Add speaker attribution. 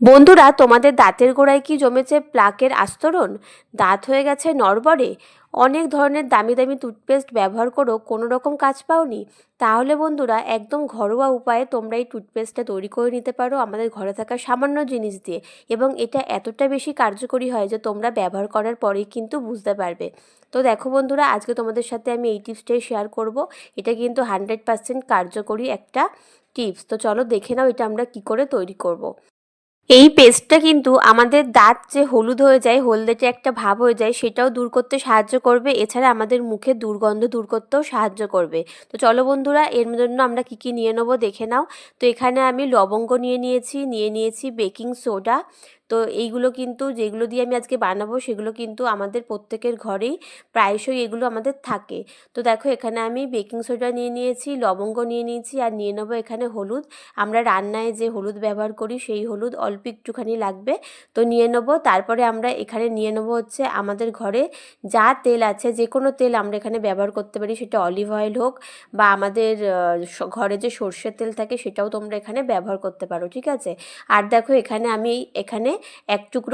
Speaker 1: বন্ধুরা, তোমাদের দাঁতের গোড়ায় কি জমেছে প্লাকের আস্তরণ? দাঁত হয়ে গেছে নড়বড়ে। অনেক ধরনের দামি দামি টুথপেস্ট ব্যবহার করেও কোনো রকম কাজ পাওনি। তাহলে বন্ধুরা, একদম ঘরোয়া উপায়ে তোমরা এই টুথপেস্টটা তৈরি করে নিতে পারো আমাদের ঘরে থাকা সামান্য জিনিস দিয়ে। এবং এটা এতটা বেশি কার্যকরী হয় যে তোমরা ব্যবহার করার পরেই কিন্তু বুঝতে পারবে। তো দেখো বন্ধুরা, আজকে তোমাদের সাথে আমি এই টিপসটাই শেয়ার করব। এটা কিন্তু হান্ড্রেড পার্সেন্ট কার্যকরী একটা টিপস। তো চলো দেখে নাও এটা আমরা কি করে তৈরি করব। এই পেস্টটা কিন্তু আমাদের দাঁত যে হলুদ হয়ে যায়, হলদেটে একটা ভাব হয়ে যায়, সেটাও দূর করতে সাহায্য করবে। এছাড়া আমাদের মুখে দুর্গন্ধ দূর করতেও সাহায্য করবে। তো চলো বন্ধুরা, এর জন্য আমরা কি কি নিয়ে নেব দেখে নাও। তো এখানে আমি লবঙ্গ নিয়ে নিয়েছি নিয়ে নিয়েছি বেকিং সোডা। তো এইগুলো কিন্তু, যেগুলো দিয়ে আমি আজকে বানাবো, সেগুলো কিন্তু আমাদের প্রত্যেকের ঘরেই প্রায়শই এগুলো আমাদের থাকে। তো দেখো, এখানে আমি বেকিং সোডা নিয়ে নিয়েছি, লবঙ্গ নিয়ে নিয়েছি, আর নিয়ে নেব এখানে হলুদ। আমরা রান্নায় যে হলুদ ব্যবহার করি, সেই হলুদ অল্প একটুখানি লাগবে, তো নিয়ে নেব। তারপরে আমরা এখানে নিয়ে নেব হচ্ছে আমাদের ঘরে যা তেল আছে, যে কোনো তেল আমরা এখানে ব্যবহার করতে পারি, সেটা অলিভ অয়েল হোক বা আমাদের ঘরে যে সর্ষের তেল থাকে, সেটাও তোমরা এখানে ব্যবহার করতে পারো, ঠিক আছে? আর দেখো এখানে আমি এখানে এক টুকরো